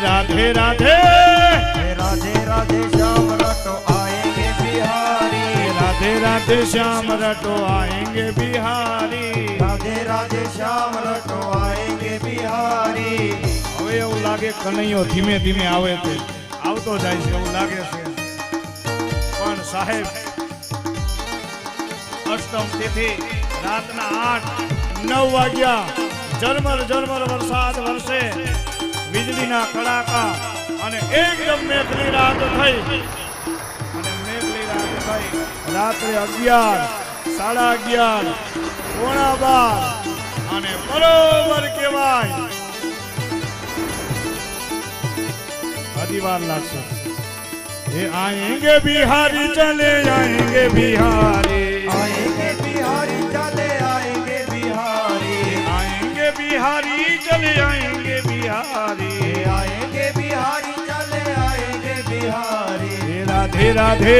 राधे राधे। राधे राधे श्याम रटो आएँगे बिहारी। राधे राधे श्याम रटो आएँगे बिहारी। राधे राधे श्याम रटो आएँगे बिहारी। अवे वो लागे कन्हैयो धीमे धीमे आवे थे आव तो से वो लागे से कौन साहेब अष्टम तिथि रात ना आठ नौ वाजिया जरमर जरमर वर्षाद वर्षे વીજળીના કડાકા અને એકદમ મેઘની રાત થઈ. અને મેઘની રાત થઈ. રાત્રે અગિયાર, સાડા અગિયાર, પોણા બાર, અને બરોબર કહેવાય. હજી લાગશે. એ આએંગે બિહારી, ચલે આએંગે બિહારી. રાધે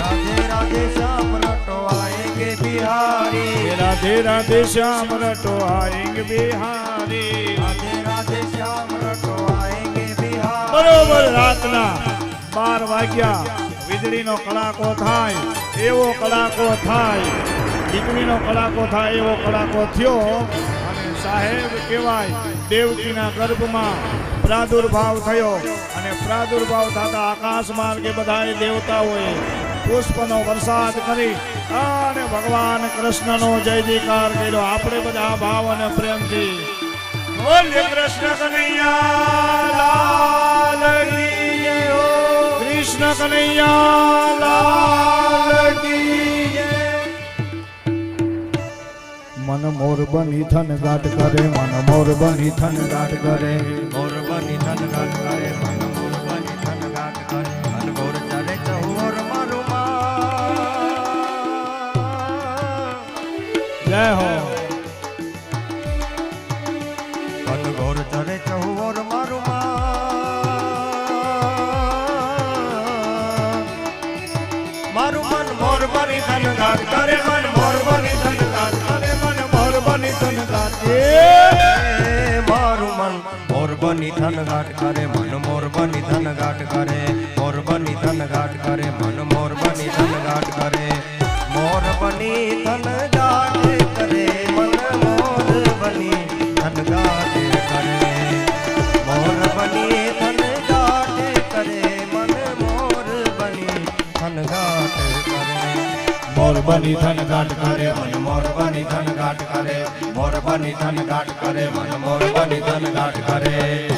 રાધે રાધે શ્યામ રટો આએંગે બિહારી રાધે રાધે શ્યામ રટો આએંગે બિહારી રાધે રાધે શ્યામ રટો આએંગે બિહારી બરોબર રાતના બાર વાગ્યા વીજળીનો કડાકો થાય, એવો કડાકો થાય, વીજળીનો કડાકો થાય, એવો કડાકો થયો. સાહેબ કહેવાય, દેવકીના ગર્ભમાં પ્રાદુર્ભાવ થયો. પ્રાદુર્ભાવ થતા આકાશ માર્ગે બધાએ દેવતાઓએ પુષ્પનો વરસાદ કરી અને ભગવાન કૃષ્ણનો જય જયકાર કર્યો આપણે બધા ભાવ અને પ્રેમથી બોલ્ય કૃષ્ણ કનૈયા લાલ કી જય હો. કૃષ્ણ કનૈયા લાલ કી જય. મન મોર બની થન ગાટ કરે મન મોર બની થન ગાટ કરે મોર બની ધન ઘાટ કરે જય હો. ઘોર ચાલે ચહોર મારું મારું મન મોર બની ધન ઘાટ કરે મન મોર બની ધન ઘાટ કરે મન મોર બની એ એ મારું મન મોર બની ધન ઘાટ કરે કરે મોર ધન ગાટ કરે, મન મોરબની ધન ગાટ કરે, મોરબની ધન ગાટ કરે, મન મોરબની ધન ગાટ કરે.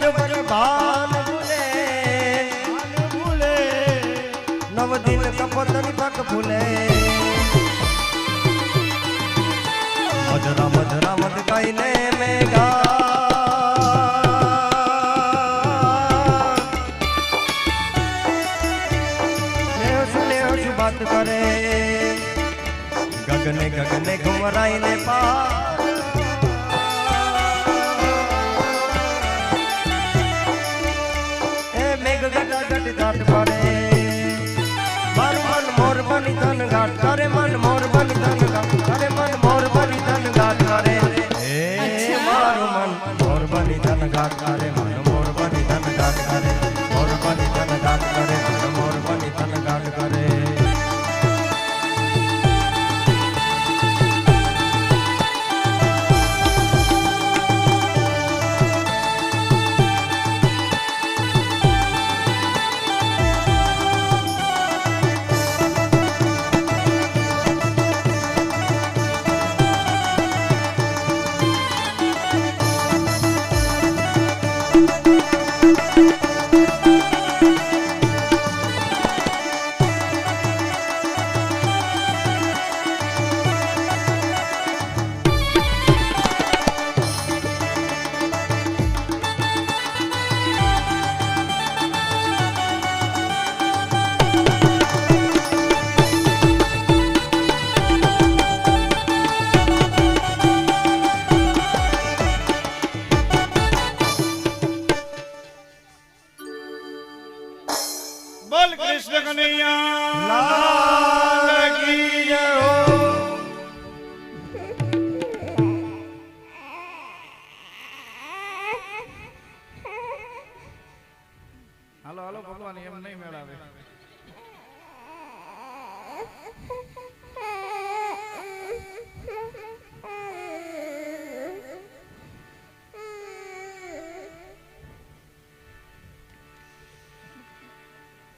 ભરે ભાન ભૂલે. નવ દિન કપતરી તક ભૂલે મધરા મધરા મધ કહીને મેઘા. બાત કરે. ગગને ગગને ઘુમરાઈને કનૈયા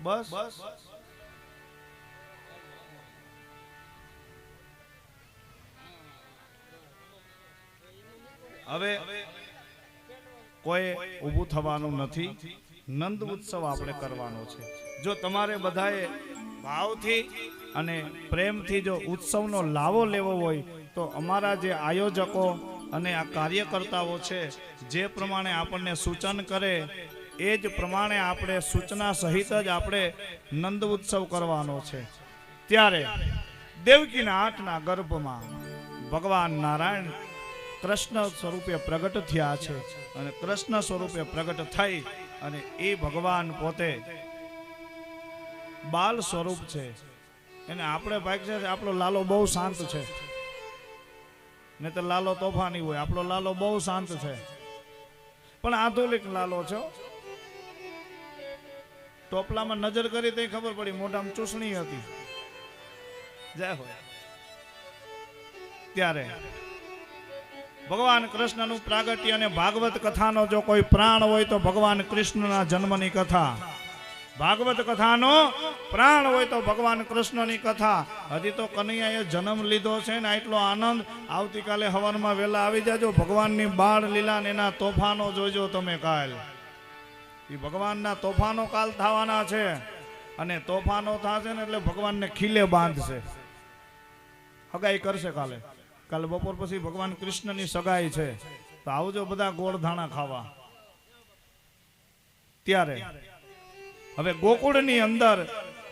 બસ. હવે કોઈ ઊભું થવાનું નથી. નંદ ઉત્સવ આપણે કરવાનો છે. જો તમારે બધાએ ભાવથી અને પ્રેમથી જો ઉત્સવનો લાવો લેવો હોય, તો અમારા જે આયોજકો અને આ કાર્યકર્તાઓ છે, જે પ્રમાણે આપણને સૂચન કરે એ જ પ્રમાણે આપણે સૂચના સહિત જ આપણે નંદ ઉત્સવ કરવાનો છે. ત્યારે દેવકીના આઠના ગર્ભમાં ભગવાન નારાયણ કૃષ્ણ સ્વરૂપે પ્રગટ થયા છે અને કૃષ્ણ સ્વરૂપે પ્રગટ થઈ અને એ ભગવાન પોતે બાલ સ્વરૂપ છે. એને આપણે ભાઈ છે આપણો લાલો બહુ શાંત છે. ને તો લાલો તોફાની હોય, આપણો લાલો બહુ શાંત છે. પણ આધુનિક લાલો છે. ટોપલામાં નજર કરી તો ખબર પડી મોઢામાં ચૂસણી હતી. જય હોય ત્યારે ભગવાન કૃષ્ણનું પ્રાગટ્ય અને ભાગવત કથાનો જો કોઈ પ્રાણ હોય તો ભગવાન કૃષ્ણના જન્મની કથા. ભાગવત કથાનો પ્રાણ હોય તો ભગવાન કૃષ્ણની કથા. હજી તો કનૈયાએ જન્મ લીધો છે ને આટલો આનંદ. આવતીકાલે હવનમાં વહેલા આવી જાજો. ભગવાનની બાળ લીલા ને એના તોફાનો જોજો તમે કાલ. એ ભગવાનના તોફાનો કાલ થવાના છે. અને તોફાનો થશે ને એટલે ભગવાનને ખીલે બાંધશે. હગાઈ કરશે કાલે. કાલે બપોર પછી ભગવાન કૃષ્ણની સગાઈ છે. તો આવજો બધા ગોળધાણા ખાવા. ત્યારે હવે ગોકુળની અંદર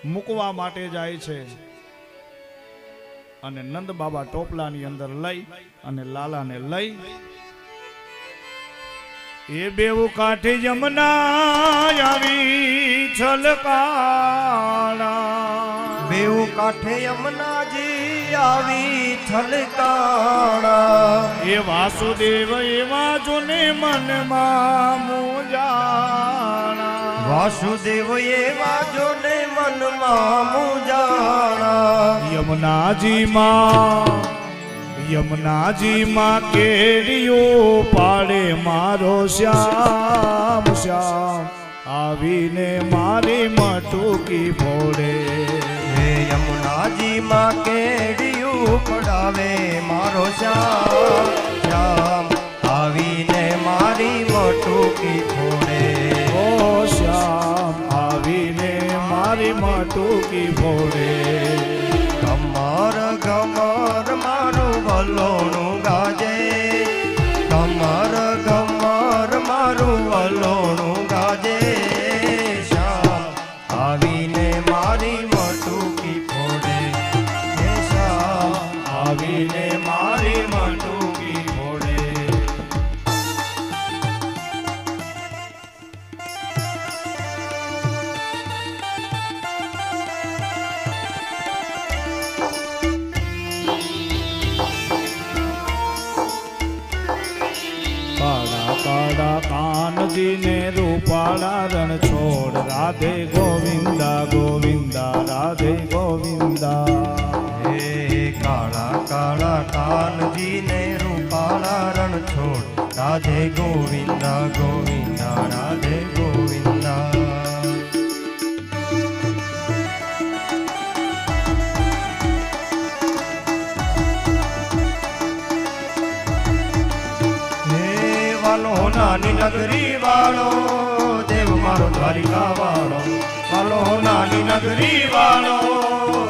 મૂકવા માટે જાય છે. અને નંદ બાબા ટોપલાની અંદર લઈ અને લાલાને લઈ એ બેવું કાંઠે જમના આવી છલકાણા બેવું કાંઠે યમનાજી આવી છલકાણા એ વાસુદેવ એવા જોને મનમાં મુજાણા વાસુદેવ એવા જોને મનમાં મુજાણા યમનાજી માં યમુનાજી માં કેડીઓ પાડે મારો શ્યામ શ્યામ. આવીને મારી મટુકી ફોડે. હે યમુનાજી માં કેડિયું પડાવે મારો શ્યામ શ્યામ. આવીને મારી મટુકી ફોડે. ઓ શ્યામ આવીને મારી મટુકી ફોડે. કમર ગમર મારું વલોણું ગાજે. કાનજીને રૂપાળા રણ છોડ રાધે ગોવિંદા ગોવિંદા, રાધે ગોવિંદા. હે કાળા કાળા કાનજીને રૂપાળા રણ છોડ રાધે ગોવિંદા ગોવિંદા, રાધે નાની નગરી વાળો, દેવ મારો દ્વારિકા વાળો. વાલો નાની નગરી વાળો,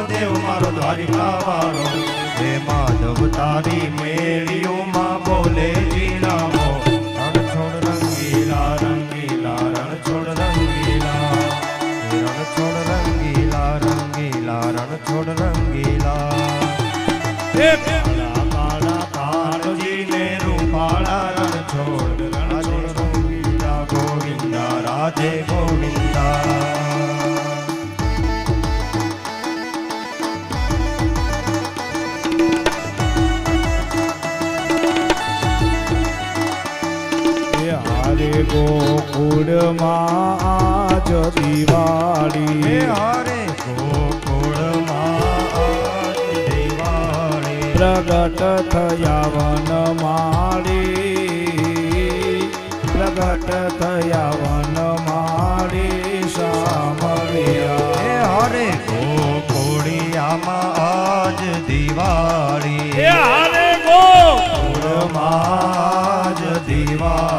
દેવ મારો દ્વારિકા વાળો. હે માધવ તારી મેળીઓમાં બોલે જીનામો રણ છોડ રંગીલા રંગીલા, રણ છોડ રંગીલા. રણ છોડ રંગીલા રંગીલા, રણ છોડ રંગીલા. ગોકુળમાં આજ હે દિવાળી હરે ગોકુળમાં પ્રગટ થયા વન માળી પ્રગટ થયા વન માળી હે સામળિયા હરે ગોકુળિયામાં આજ દિવાળી. હરે હારે ગો માજ દિવાળ.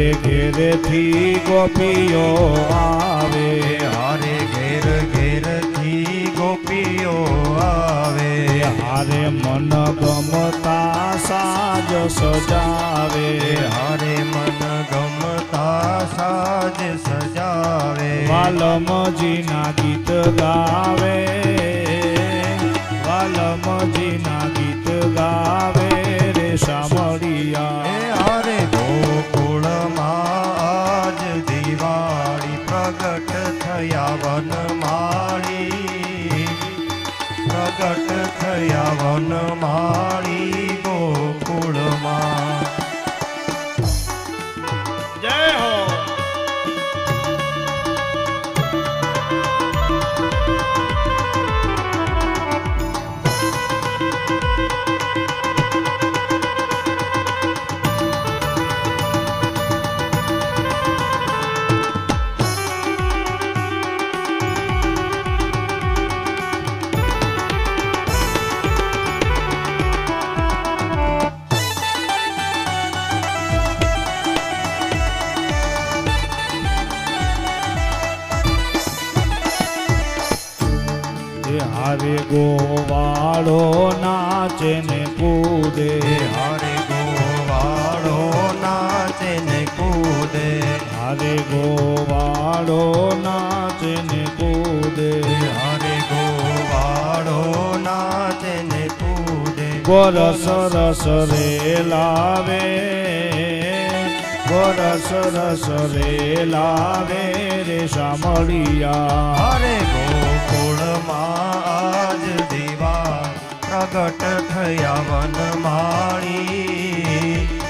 ઘેરે ઘેરથી ગોપીઓ આવે. હારે ઘેર ઘેરથી ગોપીઓ આવે. હારે મન ગમતા સાજ સજાવે. હારે મન ગમતા સાજ સજાવે. વાલમજીના ગીત ગાવે. વાલમજીના ગીત ગાવે રે હે ગોવાળો નાચે ને કૂદે. હરે ગોવાળો નાચે ને કૂદે. ગોરસ રસ રે લાવે. ગોરસ રસ રે લાવે રે સામળિયા હરે ગોકુળમાં આજ દિવા પ્રગટ થયા વનમાળી.